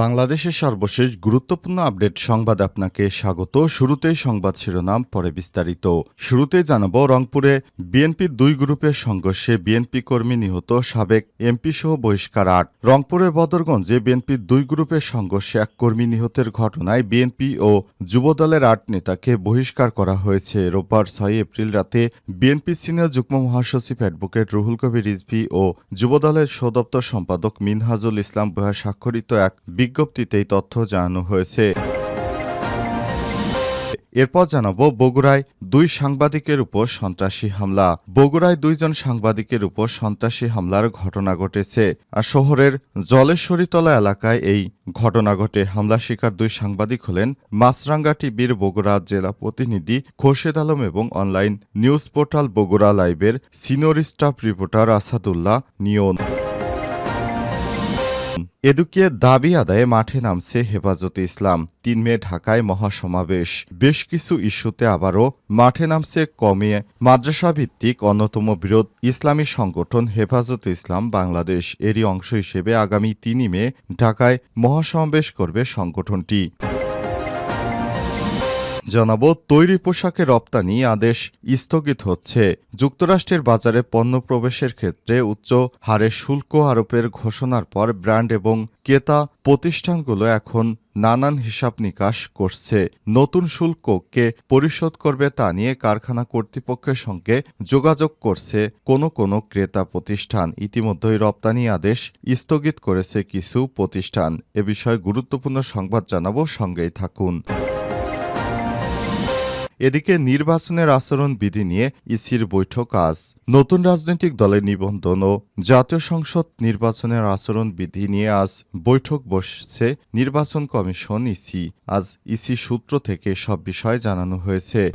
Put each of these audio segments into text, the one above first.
বাংলাদেশের সর্বশেষ গুরুত্বপূর্ণ আপডেট সংবাদ আপনাকে স্বাগত। শুরুতেই সংবাদ শিরোনাম, পরে বিস্তারিত। শুরুতে জানাব, রংপুরে বিএনপির দুই গ্রুপের সংঘর্ষে বিএনপি কর্মী নিহত সাবেক এমপি সহ বহিষ্কার আট। রংপুরের বদরগঞ্জে বিএনপির দুই গ্রুপের সংঘর্ষে এক কর্মী নিহতের ঘটনায় বিএনপি ও যুবদলের আট নেতাকে বহিষ্কার করা হয়েছে। রোববার ছয় এপ্রিল রাতে বিএনপি সিনিয়র যুগ্ম মহাসচিব অ্যাডভোকেট রুহুল কবির রিজভি ও যুবদলের সদপ্তর সম্পাদক মিনহাজুল ইসলাম বহা স্বাক্ষরিত এক বিজ্ঞপ্তিতে এই তথ্য জানানো হয়েছে। এরপর জানাব, বগুড়ায় দুই সাংবাদিকের উপর সন্ত্রাসী হামলা। বগুড়ায় দুইজন সাংবাদিকের উপর সন্ত্রাসী হামলার ঘটনা ঘটেছে। আর শহরের জলেশ্বরীতলা এলাকায় এই ঘটনা ঘটে। হামলা শিকার দুই সাংবাদিক হলেন মাছরাঙ্গা টিভির বগুড়া জেলা প্রতিনিধি খোরশেদ আলম এবং অনলাইন নিউজ পোর্টাল বগুড়া লাইভের senior staff reporter Asadullah Niyon. এদিকে দাবি আদায়ে মাঠে নামছে হেফাজতে ইসলাম। তিন মে ঢাকায় মহাসমাবেশ। বেশ কিছু ইস্যুতে আবারও মাঠে নামছে কমিয়ে মাদ্রাসা ভিত্তিক অন্যতম বিরোধ ইসলামী সংগঠন হেফাজতে ইসলাম বাংলাদেশ। এরই অংশ হিসেবে আগামী তিনই মে ঢাকায় মহাসমাবেশ করবে সংগঠনটি। জানাব, তৈরি পোশাকের রপ্তানি আদেশ স্থগিত হচ্ছে। যুক্তরাষ্ট্রের বাজারে পণ্য প্রবেশের ক্ষেত্রে উচ্চ হারে শুল্ক আরোপের ঘোষণার পর ব্র্যান্ড এবং ক্রেতা প্রতিষ্ঠানগুলো এখন নানান হিসাব নিকাশ করছে। নতুন শুল্ককে পরিশোধ করবে তা নিয়ে কারখানা কর্তৃপক্ষের সঙ্গে যোগাযোগ করছে কোনো কোনো ক্রেতা প্রতিষ্ঠান। ইতিমধ্যেই রপ্তানি আদেশ স্থগিত করেছে কিছু প্রতিষ্ঠান। এ বিষয়ে গুরুত্বপূর্ণ সংবাদ জানাব। সঙ্গেই থাকুন। এদিকে নির্বাচনের আচরণ বিধি নিয়ে ইসির বৈঠক আজ। নতুন রাজনৈতিক দলের নিবন্ধন ও জাতীয় সংসদ নির্বাচনের আচরণ বিধি নিয়ে আজ বৈঠক বসছে নির্বাচন কমিশন ইসি। আজ ইসি সূত্র থেকে সব বিষয় জানানো হয়েছে।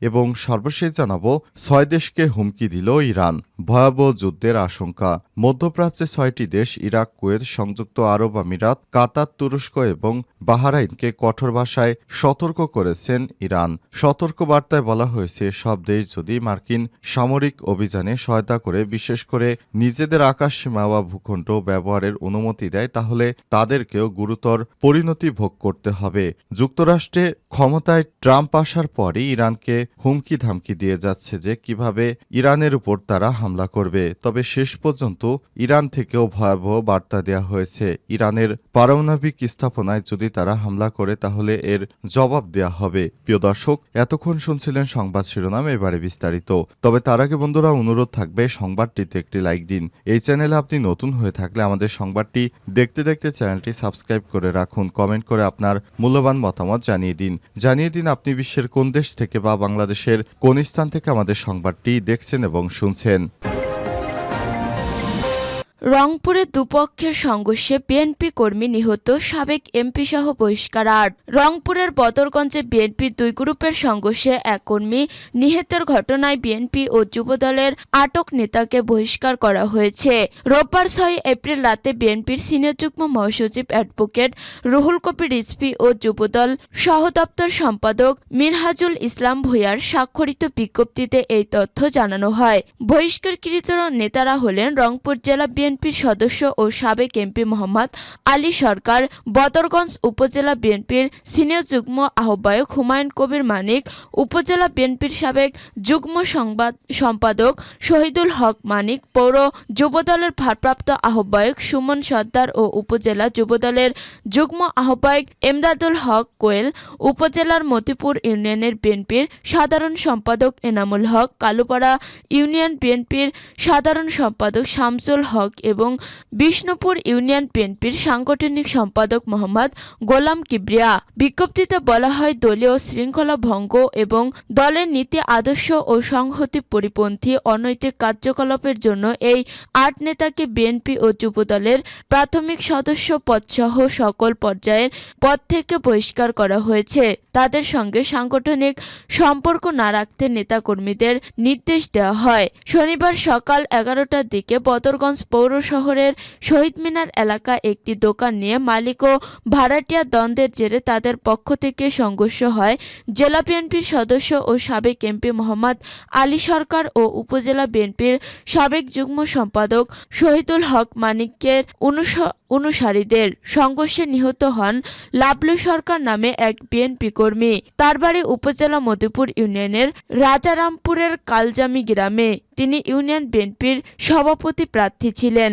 এবং সর্বশেষ জানাব, ছয় দেশকে হুমকি দিল ইরান। ভয়াবহ যুদ্ধের আশঙ্কা। মধ্যপ্রাচ্যে ছয়টি দেশ, ইরাক, কুয়েত, সংযুক্ত আরব আমিরাত, কাতার, তুরস্ক এবং বাহারাইনকে কঠোর ভাষায় সতর্ক করেছেন ইরান। সতর্ক বার্তায় বলা হয়েছে, সব দেশ যদি মার্কিন সামরিক অভিযানে সহায়তা করে, বিশেষ করে নিজেদের আকাশ সীমা বা ভূখণ্ড ব্যবহারের অনুমতি দেয়, তাহলে তাদেরকেও গুরুতর পরিণতি ভোগ করতে হবে। যুক্তরাষ্ট্রে ক্ষমতায় ট্রাম্প আসার পরই ইরানকে হুমকি ধামকি দিয়ে যাচ্ছে যে, কীভাবে ইরানের উপর তারা হামলা করবে। তবে শেষ পর্যন্ত ইরান থেকেও ভয়াবহ বার্তা দেওয়া হয়েছে। ইরানের পারমাণবিক স্থাপনায় যদি তারা হামলা করে, তাহলে এর জবাব দেওয়া হবে। প্রিয় দর্শক, এতক্ষণ শুনছিলেন সংবাদ শিরোনাম, এবারে বিস্তারিত। তবে তার আগে বন্ধুরা, অনুরোধ থাকবে সংবাদটিতে একটি লাইক দিন। এই চ্যানেলে আপনি নতুন হয়ে থাকলে আমাদের সংবাদটি দেখতে দেখতে চ্যানেলটি সাবস্ক্রাইব করে রাখুন। কমেন্ট করে আপনার মূল্যবান মতামত জানিয়ে দিন। জানিয়ে দিন আপনি বিশ্বের কোন দেশ থেকে বা বাংলাদেশের কোন স্থান থেকে আমাদের সংবাদটি দেখছেন এবং শুনছেন। you রংপুরে দুপক্ষের সংঘর্ষে বিএনপি কর্মী নিহত সাবেক এমপি সহ বহিষ্কার আট। রংপুরের বদরগঞ্জে বিএনপির দুই গ্রুপের সংঘর্ষে এক কর্মী নিহতের ঘটনায় বিএনপি ও যুবদলের আটক নেতাকে বহিষ্কার করা হয়েছে। রোববার ছয় এপ্রিল রাতে বিএনপির সিনিয়র যুগ্ম মহাসচিব অ্যাডভোকেট রুহুল কবির রিজভি ও যুবদল সহ সহদপ্তর সম্পাদক মিনহাজুল ইসলাম ভূঁইয়ার স্বাক্ষরিত বিজ্ঞপ্তিতে এই তথ্য জানানো হয়। বহিষ্কারকৃত নেতারা হলেন রংপুর জেলা বিএনপির সদস্য ও সাবেক এমপি মোহাম্মদ আলী সরকার, বদরগঞ্জ উপজেলা বিএনপির সিনিয়র যুগ্ম আহ্বায়ক হুমায়ুন কবির মানিক, উপজেলা বিএনপির সাবেক যুগ্ম সংবাদ সম্পাদক শহীদুল হক মানিক, পৌর যুবদলের ভারপ্রাপ্ত আহ্বায়ক সুমন সর্দার ও উপজেলা যুবদলের যুগ্ম আহ্বায়ক এমদাদুল হক কোয়েল, উপজেলার মতিপুর ইউনিয়নের বিএনপির সাধারণ সম্পাদক এনামুল হক, কালুপাড়া ইউনিয়ন বিএনপির সাধারণ সম্পাদক শামসুল হক এবং বিষ্ণুপুর ইউনিয়ন বিএনপির সাংগঠনিক সম্পাদক মোহাম্মদ গোলাম কিবরিয়া। বিজ্ঞপ্তিতে বলা হয়, দলীয় শৃঙ্খলা ভঙ্গ এবং দলের নীতি আদর্শ ও সংহতি পরিপন্থী অনৈতিক কার্যকলাপের জন্য এই আট নেতাকে বিএনপি ও যুবদলের প্রাথমিক সদস্য পদসহ সকল পর্যায়ের পদ থেকে বহিষ্কার করা হয়েছে। তাদের সঙ্গে সাংগঠনিক সম্পর্ক না রাখতে নেতাকর্মীদের নির্দেশ দেওয়া হয়। শনিবার সকাল এগারোটার দিকে বদরগঞ্জ পৌর শহরের শহীদ মিনার এলাকা একটি দোকান নিয়ে মালিক ও ভাড়াটিয়া দ্বন্দ্বের জেরে তাদের পক্ষ থেকে সংঘর্ষ হয়। জেলা বিএনপির সদস্য ও সাবেক এমপি মোহাম্মদ আলী সরকার ও উপজেলা বিএনপির সাবেক যুগ্ম সম্পাদক শহীদুল হক মানিকের অনুস- অনুসারীদের সংঘর্ষে নিহত হন লাবলু সরকার নামে এক বিএনপি কর্মী। তার বাড়ি উপজেলা মধুপুর ইউনিয়নের রাজারামপুরের কালজামি গ্রামে। তিনি ইউনিয়ন বিএনপির সভাপতি প্রার্থী ছিলেন।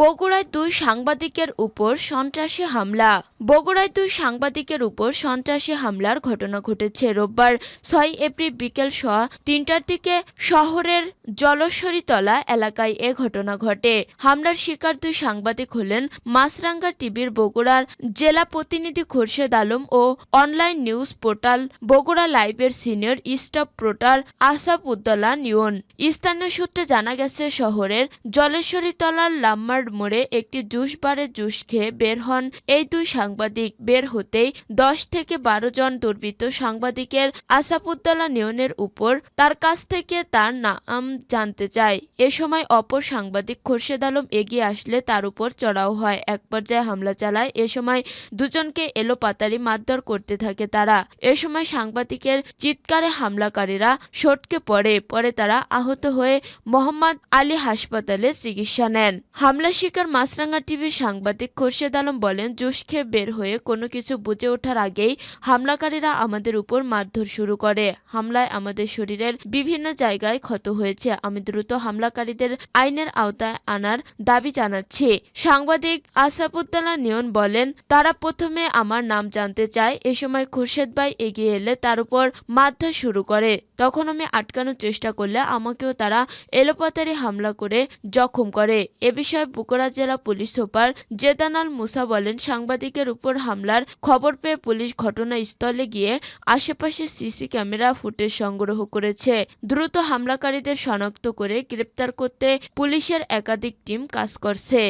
বগুড়ায় দুই সাংবাদিকের উপর সন্ত্রাসী হামলা। বগুড়ায় দুই সাংবাদিকের উপর সন্ত্রাসী হামলার ঘটনা ঘটেছে রোববার ছয় এপ্রিল বিকেল সোয়া তিনটার দিকে শহরের জলস্বরীতলা এলাকায় এ ঘটনা ঘটে। হামলার শিকার দুই সাংবাদিক হলেন মাছরাঙ্গা টিভির বগুড়ার জেলা প্রতিনিধি খোরশেদ আলম ও অনলাইন নিউজ পোর্টাল বগুড়া লাইভের senior staff portal Asaf Uddoula Niyon স্থানীয় সূত্রে জানা গেছে, শহরের জলেশ্বরীতলার লাম্মার মোড়ে একটি জুস বারে জুস খেয়ে বের হন। এই দুই সাংবাদিক বের হতেই দশ থেকে বারো জন দুর্বৃত্ত সাংবাদিকের আসাফুদ্দোলা নিয়নের উপর তার কাছ থেকে তার নাম জানতে চায়। এ সময় অপর সাংবাদিক খোরশেদ আলম এগিয়ে আসলে তার উপর চড়াও হয়। এক পর্যায়ে হামলা চালায়। এ সময় দুজনকে এলোপাতাড়ি মারধর করতে থাকে তারা। এ সময় সাংবাদিকের চিৎকারে হামলাকারীরা সটকে পড়ে। পরে তারা আহত হয়ে মোহাম্মদ আলী হাসপাতালে চিকিৎসা নেন। হামলা শিকার মাছরাঙ্গা টিভির সাংবাদিক খোরশেদ আলম বলেন জুস খেয়ে বের হয়ে কোনো কিছু বুঝে ওঠার আগেই হামলাকারীরা আমাদের উপর মারধর শুরু করে। হামলায় আমাদের শরীরের বিভিন্ন জায়গায় ক্ষত হয়েছে। আমি দ্রুত হামলাকারীদের আইনের আওতায় আনার দাবি জানাচ্ছি। সাংবাদিক আসাফুদ্দোল্লা নিয়ন বলেন, তারা প্রথমে আমার নাম জানতে চায়। এ সময় খুরশেদ ভাই এগিয়ে এলে তার উপর মারধর শুরু করে। তখন আমি আটকানোর চেষ্টা করলে আমাকেও তারা এলোপাতারি হামলা করে জখম করে। এ বিষয়ে বুকরা জেলা পুলিশ সুপার জেদানাল মুসা বলেন, সাংবাদিকের উপর হামলার খবর পেয়ে পুলিশ ঘটনাস্থলে গিয়ে আশেপাশে সিসি ক্যামেরা ফুটেজ সংগ্রহ করেছে। দ্রুত হামলাকারীদের শনাক্ত করে গ্রেপ্তার করতে পুলিশের একাধিক টিম কাজ করছে।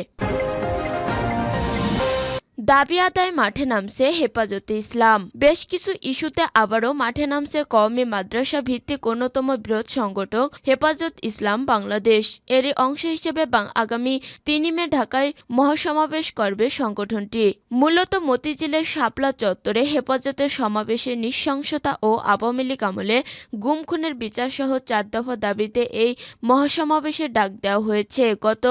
দাবি আদায় মাঠে নামছে হেফাজতে ইসলাম। বেশ কিছু ইস্যুতে আবারও মাঠে নামছে কওমি মাদ্রাসা ভিত্তিক অন্যতম বৃহৎ সংগঠক হেফাজত ইসলাম বাংলাদেশ। এরই অংশ হিসেবে আগামী তিনই মে ঢাকায় মহাসমাবেশ করবে সংগঠনটি। মূলত মতিঝিলের শাপলা চত্বরে হেফাজতের সমাবেশে নৃশংসতা ও আওয়ামী লীগ আমলে গুম খুনের বিচার সহ চার দফা দাবিতে এই মহাসমাবেশে ডাক দেওয়া হয়েছে। গত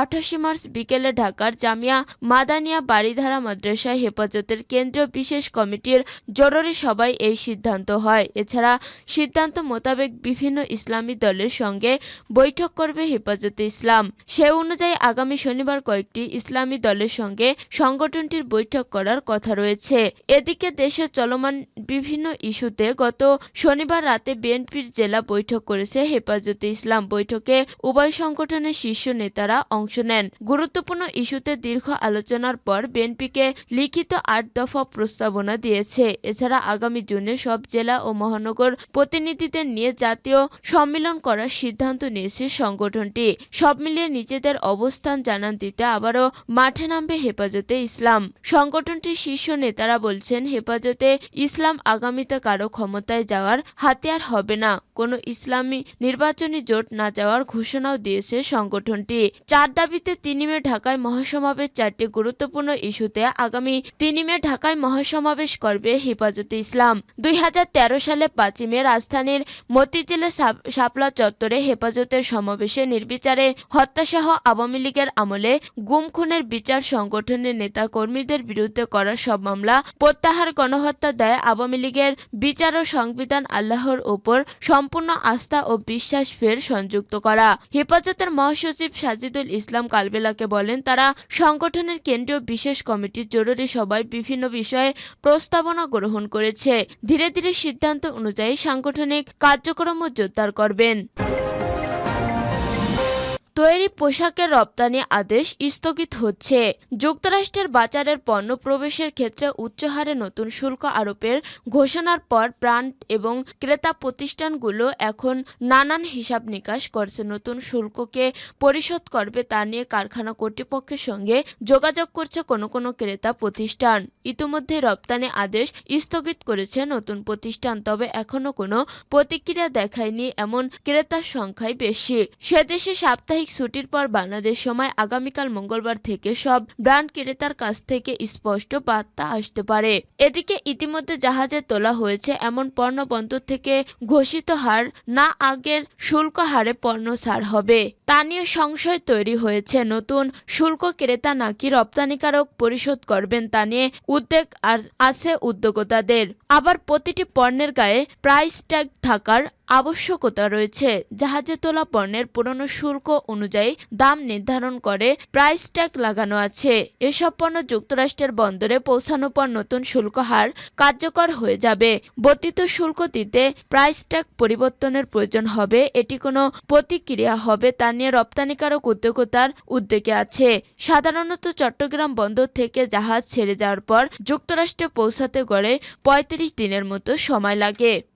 আঠাশে মার্চ বিকেলে ঢাকার জামিয়া মাদানিয়া বাড়িধারা মাদ্রাসায় হেফাজতের কেন্দ্রীয় বিশেষ কমিটির জরুরি সভায় এই সিদ্ধান্ত হয়। এছাড়া সিদ্ধান্ত মোতাবেক বিভিন্ন ইসলামী দলের সঙ্গে বৈঠক করবে হেফাজতে ইসলাম। সে অনুযায়ী আগামী শনিবার কয়েকটি ইসলামী দলের সঙ্গে সংগঠনটির বৈঠক করার কথা রয়েছে। এদিকে দেশের চলমান বিভিন্ন ইস্যুতে গত শনিবার রাতে বিএনপির জেলা বৈঠক করেছে হেফাজতে ইসলাম। বৈঠকে উভয় সংগঠনের শীর্ষ নেতারা অংশ নেন। গুরুত্বপূর্ণ ইস্যুতে দীর্ঘ আলোচনার পর বিএনপিকে লিখিত আট দফা প্রস্তাবনা দিয়েছে। এছাড়া আগামী জুনে সব জেলা ও মহানগর প্রতিনিধিদের নিয়ে জাতীয় সম্মেলন করার সিদ্ধান্ত নিয়েছে সংগঠনটি। সব মিলিয়ে নিজেদের অবস্থান জানান দিতে আবারও মাঠে নামবে হেফাজতে ইসলাম। সংগঠনটির শীর্ষ নেতারা বলছেন, হেফাজতে ইসলাম আগামীতে কারও ক্ষমতায় যাওয়ার হাতিয়ার হবে না। কোনো ইসলামী নির্বাচনী জোট না যাওয়ার ঘোষণাও দিয়েছে সংগঠনটি। চার দাবিতে তিনি মে ঢাকায় মহাসমাবেশ চারটি গুরুত্বপূর্ণ ইস্যুতে আগামী তিন মে ঢাকায় মহাসমাবেশ করবে হেফাজতে ইসলাম। দুই সালে পাঁচই মে রাজধানীর মতিঝিলের সাপ- শাপলা চত্বরে হেফাজতের সমাবেশে নির্বিচারে হত্যাসহ আওয়ামী লীগের আমলে গুম খুনের বিচার সংগঠনের নেতা কর্মীদের বিরুদ্ধে করা সব মামলা, প্রত্যাহার গণহত্যা দেয় আওয়ামী লীগের বিচার ও সংবিধান আল্লাহর ওপর সম্পূর্ণ আস্থা ও বিশ্বাস ফের সংযুক্ত করা। হেফাজতের মহাসচিব সাজিদুল ইসলাম কালবেলাকে বলেন, তারা সংগঠনের কেন্দ্রীয় বিশেষ কমিটির জরুরি সভায় বিভিন্ন বিষয়ে প্রস্তাবনা গ্রহণ করেছে। ধীরে ধীরে সিদ্ধান্ত অনুযায়ী সাংগঠনিক কার্যক্রম জোরদার করবেন। তৈরি পোশাকের রপ্তানি আদেশ স্থগিত হচ্ছে। যুক্তরাষ্ট্রের বাজারের পণ্য প্রবেশের ক্ষেত্রে উচ্চ হারে নতুন শুল্ক আরোপের ঘোষণার পর ব্র্যান্ড এবং ক্রেতা প্রতিষ্ঠানগুলো এখন নানান হিসাব নিকাশ করছে। নতুন শুল্ককে পরিশোধ করবে তা নিয়ে কারখানা কর্তৃপক্ষের সঙ্গে যোগাযোগ করছে কোনো কোনো ক্রেতা প্রতিষ্ঠান। ইতিমধ্যে রপ্তানি আদেশ স্থগিত করেছে নতুন প্রতিষ্ঠান, তবে এখনও কোনো প্রতিক্রিয়া দেখায়নি এমন ক্রেতার সংখ্যাই বেশি। সেদেশে সাপ্তাহিক ছুটির পর বাংলাদেশ সময় আগামীকাল মঙ্গলবার থেকে সব ব্র্যান্ড ক্রেতার কাছ থেকে স্পষ্ট বার্তা আসতে পারে। এদিকে ইতিমধ্যে জাহাজে তোলা হয়েছে এমন পণ্য বন্দর থেকে ঘোষিত হার, না আগের শুল্ক হারে পণ্য ছাড় হবে। তা নিয়ে সংশয় তৈরি হয়েছে। নতুন শুল্ক ক্রেতা নাকি রপ্তানিকারক পরিশোধ করবেন তা নিয়ে উদ্বেগ আর আছে উদ্যোক্তাদের। আবার প্রতিটি পণ্যের গায়ে প্রাইস ট্যাগ থাকার আবশ্যকতা রয়েছে। জাহাজে তোলা পণ্যের পুরনো শুল্ক অনুযায়ী দাম নির্ধারণ করে প্রাইস ট্যাগ লাগানো আছে। এসব পণ্য যুক্তরাষ্ট্রের বন্দরে পৌঁছানোর পর নতুন শুল্ক হার কার্যকর হয়ে যাবে। বর্ধিত শুল্ক দিতে প্রাইস ট্যাগ পরিবর্তনের প্রয়োজন হবে। এটি কোনো প্রতিক্রিয়া হবে তা নিয়ে রপ্তানিকারক উদ্যোক্তার উদ্যোগে আছে। সাধারণত চট্টগ্রাম বন্দর থেকে জাহাজ ছেড়ে যাওয়ার পর যুক্তরাষ্ট্রে পৌঁছাতে গড়ে পঁয়ত্রিশ দিনের মতো সময় লাগে।